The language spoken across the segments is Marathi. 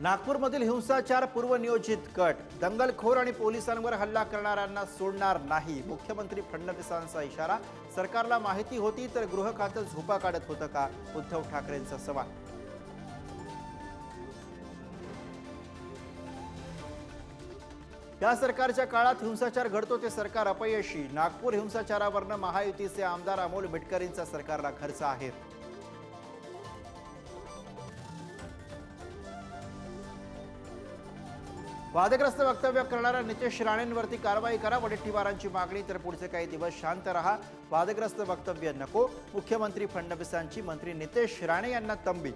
नागपूरमधील हिंसाचार पूर्वनियोजित कट. दंगलखोर आणि पोलिसांवर हल्ला करणाऱ्यांना सोडणार नाही. मुख्यमंत्री फडणवीसांचा इशारा सरकारला माहिती होती तर गृह खातं झोपा काढत होतं का? उद्धव ठाकरेंचा सवाल. या सरकारच्या काळात हिंसाचार घडतो ते सरकार अपयशी. नागपूर हिंसाचारावरनं महायुतीचे आमदार अमोल मिटकरींचा सरकारला खर्च आहे. वादग्रस्त वक्तव्य करणाऱ्या नितेश राणेंवरती कारवाई करा वडेट्टीवारांची मागणी तर पुढचे काही दिवस शांत रहा. वादग्रस्त वक्तव्य नको मुख्यमंत्री फडणवीसांची मंत्री नितेश राणे यांना तंबी.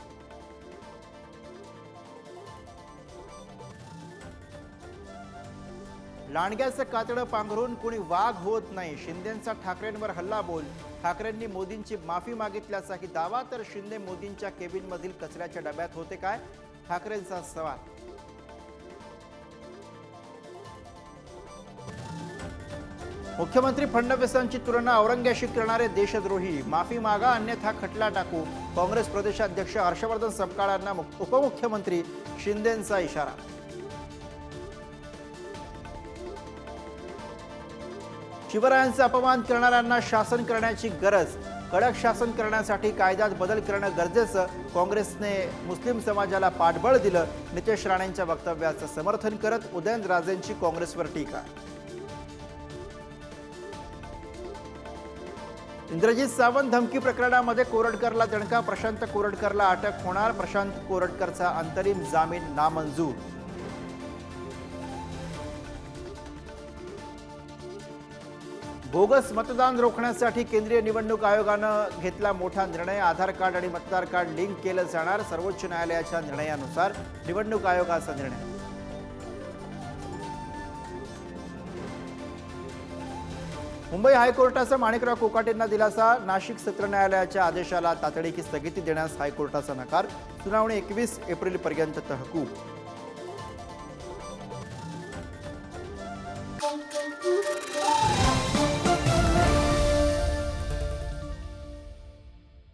लांडग्याचं कातडं पांघरून कुणी वाघ होत नाही. शिंदेंचा ठाकरेंवर हल्ला बोल. ठाकरेंनी मोदींची माफी मागितल्याचाही दावा तर शिंदे मोदींच्या केबिनमधील कचऱ्याच्या डब्यात होते काय? ठाकरेंचा सवाल. मुख्यमंत्री फडणवीसांची तुलना औरंग्याशी करणारे देशद्रोही. माफी मागा अन्यथा खटला टाकू. काँग्रेस प्रदेशाध्यक्ष हर्षवर्धन सपकाळांना उपमुख्यमंत्री शिंदेंचा इशारा. शिवरायांचा अपमान करणाऱ्यांना शासन करण्याची गरज. कडक शासन करण्यासाठी कायद्यात बदल करणं गरजेचं. काँग्रेसने मुस्लिम समाजाला पाठबळ दिलं. नितेश राणेंच्या वक्तव्याचं समर्थन करत उदयनराजेंची काँग्रेसवर टीका. इंद्रजित सावंत धमकी प्रकरणामध्ये कोरटकरला दणका प्रशांत कोरटकरला अटक होणार प्रशांत कोरटकरचा अंतरिम जामीन नामंजूर. बोगस मतदान रोखण्यासाठी केंद्रीय निवडणूक आयोगानं घेतला मोठा निर्णय. आधार कार्ड आणि मतदार कार्ड लिंक केलं जाणार. सर्वोच्च न्यायालयाच्या निर्णयानुसार निवडणूक आयोगाचा निर्णय. मुंबई हायकोर्टाचा माणिकराव कोकाटेंना दिलासा. नाशिक सत्र न्यायालयाच्या आदेशाला तातडीची स्थगिती देण्यास हायकोर्टाचा नकार. सुनावणी एकवीस एप्रिलपर्यंत तहकूब.